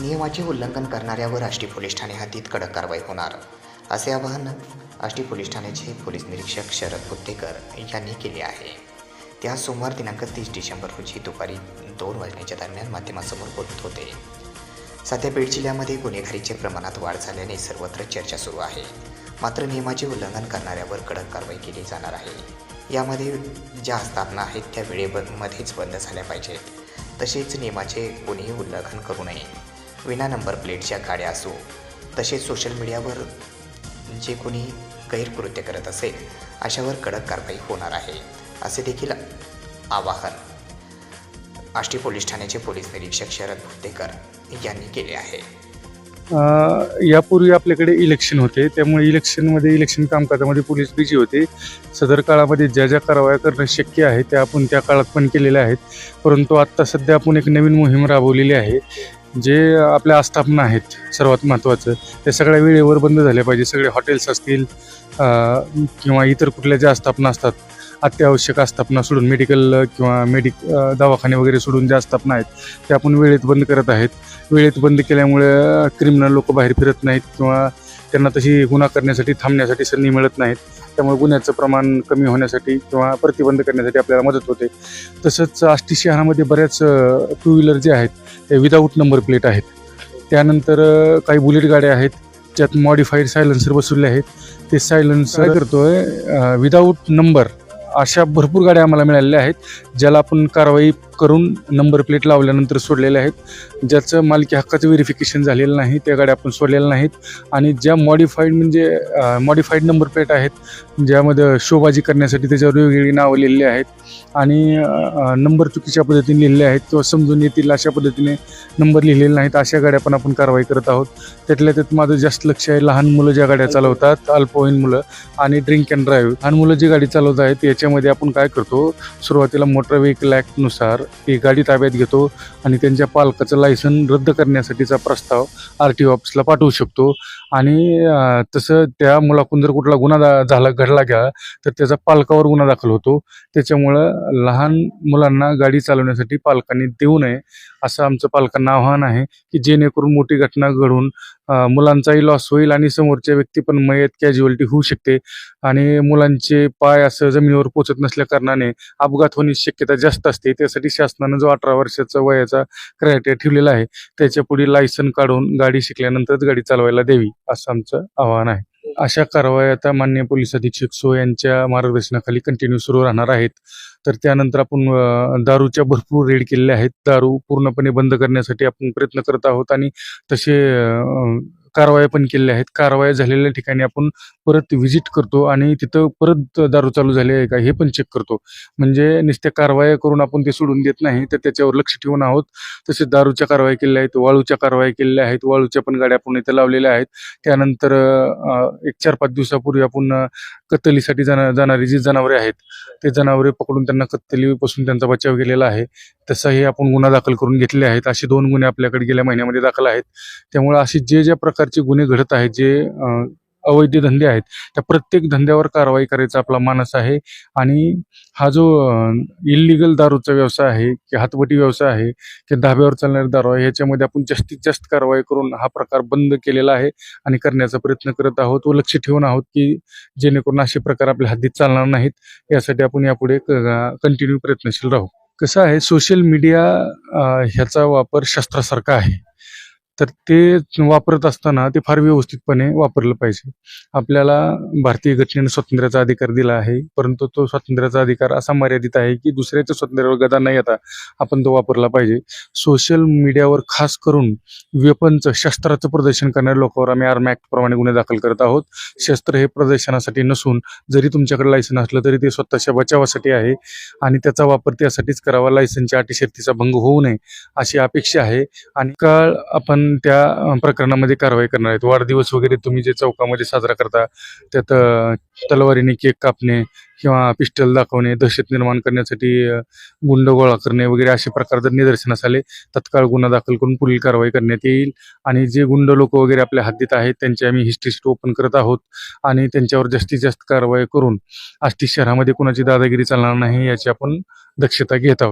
नियमाचे उल्लंघन करणाऱ्यावर आष्टी पोलीस ठाणे हद्दीत कडक कारवाई होणार असे आवाहन आष्टी पोलीस ठाण्याचे पोलीस निरीक्षक शरद पुत्तेकर यांनी केले आहे. त्या सोमवार दिनांक तीस डिसेंबर रोजी दुपारी दोन वाजण्याच्या दरम्यान माध्यमासमोर बोलत होते. सध्या बीड जिल्ह्यामध्ये गुन्हेगारीच्या प्रमाणात वाढ झाल्याने सर्वत्र चर्चा सुरू आहे. मात्र नियमाचे उल्लंघन करणाऱ्यावर कडक कारवाई केली जाणार आहे. यामध्ये ज्या आस्थापना आहेत त्या वेळेमध्येच बंद झाल्या पाहिजेत. तसेच नियमाचे कोणीही उल्लंघन करू नये. विना नंबर प्लेटच्या गाड्या असो तसेच सोशल मीडियावर जे कोणी गैरकृत्य करत असेल अशावर कडक कारवाई होणार आहे असे देखील आवाहन आष्टी पोलीस ठाण्याचे पोलीस निरीक्षक शरद भुतेकर यांनी केले आहे. यापूर्वी आपल्याकडे इलेक्शन होते त्यामुळे इलेक्शनमध्ये इलेक्शन कामकाजामध्ये पोलीस बिझी होते. सदर काळामध्ये ज्या ज्या कारवाया करणं शक्य आहे त्या आपण त्या काळात पण केलेल्या आहेत. परंतु आत्ता सध्या आपण एक नवीन मोहीम राबवलेली आहे. जे आपल्या आस्थापना आहेत सर्वात महत्त्वाचं त्या सगळ्या वेळेवर बंद झाल्या पाहिजे. सगळे हॉटेल्स असतील किंवा इतर कुठल्या ज्या आस्थापना असतात अत्यावश्यक आस्थापना सोडून मेडिकल किंवा मेडिक दवाखाने वगैरे सोडून ज्या आस्थापना आहेत त्या आपण वेळेत बंद करत आहेत. वेळेत बंद केल्यामुळे क्रिमिनल लोक बाहेर फिरत नाहीत किंवा त्यांना तशी गुन्हा करण्यासाठी थांबण्यासाठी संधी मिळत नाहीत. त्यामुळे गुन्ह्याचं प्रमाण कमी होण्यासाठी किंवा प्रतिबंध करण्यासाठी आपल्याला मदत होते. तसंच आष्टी शहरामध्ये बऱ्याच टू व्हीलर जे आहेत ते विदाऊट नंबर प्लेट आहेत. त्यानंतर काही बुलेट गाड्या आहेत ज्यात मॉडिफाईड सायलन्सर बसवले आहेत. ते सायलन्सर करतोय? विदाऊट नंबर अशा भरपूर गाड्या आम्हाला मिळालेल्या आहेत. ज्याला आपण कारवाई करून नंबर प्लेट लावल्यानंतर सोडलेल्या आहेत. ज्याचं मालकी हक्काचं व्हेरिफिकेशन झालेलं नाही त्या गाड्या आपण सोडलेल्या नाहीत. आणि ज्या मॉडिफाईड म्हणजे मॉडिफाईड नंबर प्लेट आहेत ज्यामध्ये शोबाजी करण्यासाठी त्याच्यावर वेगवेगळी नावं लिहिलेली आहेत. आणि नंबर चुकीच्या पद्धतीने लिहिलेले आहेत किंवा समजून येतील अशा पद्धतीने नंबर लिहिलेले नाहीत अशा गाड्या पण आपण कारवाई करत आहोत. त्यातल्या त्यात माझं जास्त लक्ष आहे लहान मुलं ज्या गाड्या चालवतात अल्पवयीन मुलं आणि ड्रिंक अँड ड्राईव्ह लहान मुलं जी गाडी चालवत आहेत याच्यामध्ये आपण काय करतो सुरुवातीला मोटर व्हेकल ॲक्टनुसार ती गाडी ताब्यात घेतो आणि त्यांच्या पालकाचं लायसन रद्द करण्यासाठीचा प्रस्ताव आर टी ऑफिसला पाठवू शकतो. आणि तसं त्या मुलाकडून जर कुठला गुन्हा दा- झाला घडला गेला तर त्याचा पालकावर गुन्हा दाखल होतो. त्याच्यामुळं लहान मुलांना गाडी चालवण्यासाठी पालकांनी देऊ नये असं आमचं पालकांना आव्हान आहे की जेणेकरून मोठी घटना घडून मुलांचाही लॉस होईल आणि समोरच्या व्यक्ती पण मयत कॅज्युअलिटी होऊ शकते. आणि मुलांचे पाय असं जमिनीवर पोचत नसल्या कारणाने अपघात होण्याची शक्यता जास्त असते. त्यासाठी शासनानं जो अठरा वर्षाचा वयाचा क्रायटेरिया ठेवलेला आहे त्याच्या पुढे लायसन काढून गाडी शिकल्यानंतरच गाडी चालवायला द्यावी असं आमचं आव्हान आहे. अशा कारवाया आता मान्य पोलीस अधीक्षक सो यांच्या मार्गदर्शनाखाली कंटिन्यू सुरू राहणार आहेत. तर त्यानंतर आपण दारूच्या भरपूर रेड केलेल्या आहेत. दारू पूर्णपणे बंद करण्यासाठी आपण प्रयत्न करत आहोत आणि तसे कारवाया पण केलेल्या आहेत. कारवाया झालेल्या ठिकाणी आपण परत व्हिजिट करतो आणि तिथं परत दारू चालू झाली आहे का हे पण चेक करतो. म्हणजे नुसत्या कारवाया करून आपण ते सोडून देत नाही तर त्याच्यावर लक्ष ठेवून आहोत. तसेच दारूच्या कारवाई केलेल्या आहेत वाळूच्या कारवाई केलेल्या आहेत. वाळूच्या पण गाड्या आपण इथे लावलेल्या आहेत. त्यानंतर एक चार पाच दिवसापूर्वी आपण कत्तलीसाठी जाणा जाणारी जी जनावरे आहेत ते जनावरे पकडून त्यांना कत्तलीपासून त्यांचा बचाव केलेला आहे. तसाही आपण गुन्हा दाखल करून घेतले आहेत. असे दोन गुन्हे आपल्याकडे गेल्या महिन्यामध्ये दाखल आहेत. त्यामुळे असे जे ज्या प्रकारचे गुन्हे घडत आहेत जे अवैध धंदे आहेत त्या प्रत्येक धंद्यावर कारवाई करायचा आपला मानस आहे. आणि हा जो इल्लिगल दारूचा व्यवसाय आहे की हातवटी व्यवसाय आहे की धाब्यावर चालणारी दारू आहे ह्याच्यामध्ये आपण जास्तीत जास्त कारवाई करून हा प्रकार बंद केलेला आहे आणि करण्याचा प्रयत्न करत आहोत व लक्ष ठेवून आहोत की जेणेकरून असे प्रकार आपल्या हद्दीत चालणार नाहीत. यासाठी आपण यापुढे कंटिन्यू प्रयत्नशील राहू. कसं आहे सोशल मीडिया ह्याचा वापर शस्त्रासारखा आहे. तर ते वापरत असताना ते फार व्यवस्थितपणे वापरलं पाहिजे. आपल्याला भारतीय घटनेने स्वातंत्र्याचा अधिकार दिला आहे परंतु तो स्वातंत्र्याचा अधिकार असा मर्यादित आहे की दुसऱ्याच्या स्वातंत्र्यावर गदा न येता आपण तो वापरला पाहिजे. सोशल मीडियावर खास करून वेपनचं शस्त्राचं प्रदर्शन करणाऱ्या लोकांवर आम्ही आर्म ॲक्टप्रमाणे गुन्हे दाखल करत आहोत. शस्त्र हे प्रदर्शनासाठी नसून जरी तुमच्याकडे लायसन असलं तरी ते स्वतःच्या बचावासाठी आहे आणि त्याचा वापर त्यासाठीच करावा. लायसनच्या अटी शर्तीचा भंग होऊ नये अशी अपेक्षा आहे. आणि काळ आपण त्या प्रकरणामध्ये कारवाई करणार आहेत. वाढदिवस वगैरे तुम्ही जे चौकामध्ये साजरा करता त्यात तलवारीने केक कापणे किंवा पिस्टल दाखवणे दहशत निर्माण करण्यासाठी गुंड गोळा करणे वगैरे असे प्रकार जर निदर्शनास आले तत्काळ गुन्हा दाखल करून पुढील कारवाई करण्यात येईल. आणि जे गुंड लोक वगैरे आपल्या हद्दीत आहेत त्यांची आम्ही हिस्ट्री शीट ओपन करत आहोत. आणि त्यांच्यावर जास्तीत जास्त कारवाई करून आष्टी शहरामध्ये कुणाची दादागिरी चालणार नाही याची आपण दक्षता घेत आहोत.